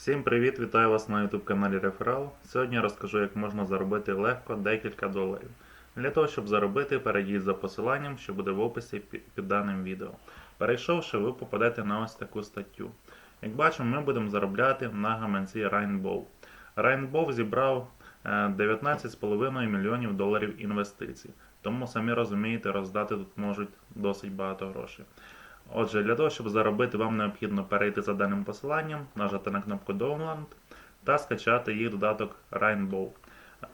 Всім привіт! Вітаю вас на YouTube каналі Реферал. Сьогодні я розкажу, як можна заробити легко декілька доларів. Для того, щоб заробити, перейдіть за посиланням, що буде в описі під даним відео. Перейшовши, ви попадете на ось таку статтю. Як бачимо, ми будемо заробляти на гаманці Rainbow. Rainbow зібрав е, 19,5 мільйонів доларів інвестицій. Тому самі розумієте, роздати тут можуть досить багато грошей. Отже, для того, щоб заробити, вам необхідно перейти за даним посиланням, нажати на кнопку Download та скачати їх додаток Rainbow.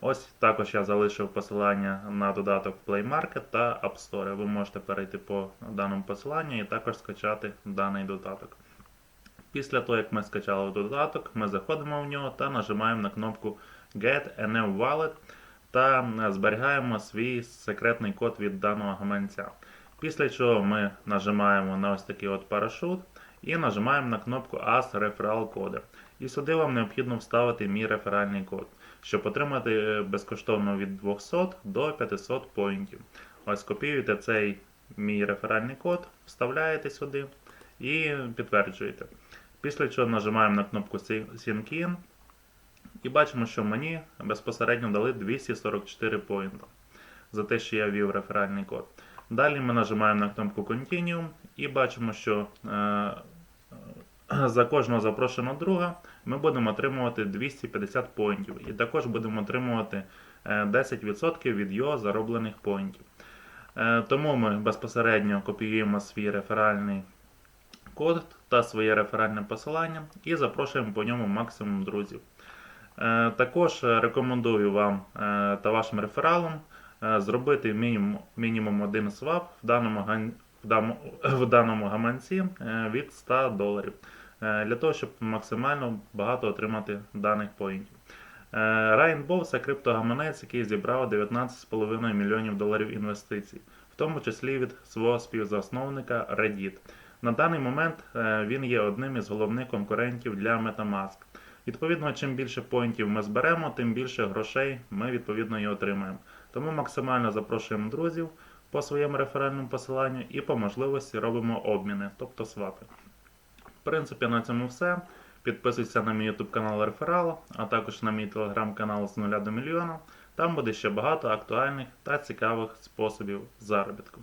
Ось також я залишив посилання на додаток Play Market та App Store. Ви можете перейти по даному посиланню і також скачати даний додаток. Після того, як ми скачали додаток, ми заходимо в нього та нажимаємо на кнопку Get a Wallet та зберігаємо свій секретний код від даного гаманця. Після чого ми нажимаємо на ось такий от парашут і нажимаємо на кнопку Ask Referral Code. І сюди вам необхідно вставити мій реферальний код, щоб отримати безкоштовно від 200 до 500 поінтів. Ось копіюєте цей мій реферальний код, вставляєте сюди і підтверджуєте. Після чого нажимаємо на кнопку Sync In і бачимо, що мені безпосередньо дали 244 поінта за те, що я ввів реферальний код. Далі ми нажимаємо на кнопку Continue і бачимо, що е, за кожного запрошеного друга ми будемо отримувати 250 поінтів. І також будемо отримувати е, 10% від його зароблених поінтів. Е, тому ми безпосередньо копіюємо свій реферальний код та своє реферальне посилання і запрошуємо по ньому максимум друзів. Е, також рекомендую вам е, та вашим рефералам е, зробити мінімум, мінімум один свап в даному, в даному, гаманці е, від 100 доларів. Е, Для того, щоб максимально багато отримати даних поінтів. Е, Rainbow це криптогаманець, який зібрав 19,5 мільйонів доларів інвестицій, в тому числі від свого співзасновника Reddit. На даний момент е, він є одним із головних конкурентів для Metamask. Відповідно, чим більше поінтів ми зберемо, тим більше грошей ми відповідно і отримаємо. Тому максимально запрошуємо друзів по своєму реферальному посиланню і по можливості робимо обміни, тобто свапи. В принципі, на цьому все. Підписуйся на мій YouTube канал Реферал, а також на мій телеграм-канал з нуля до мільйона. Там буде ще багато актуальних та цікавих способів заробітку.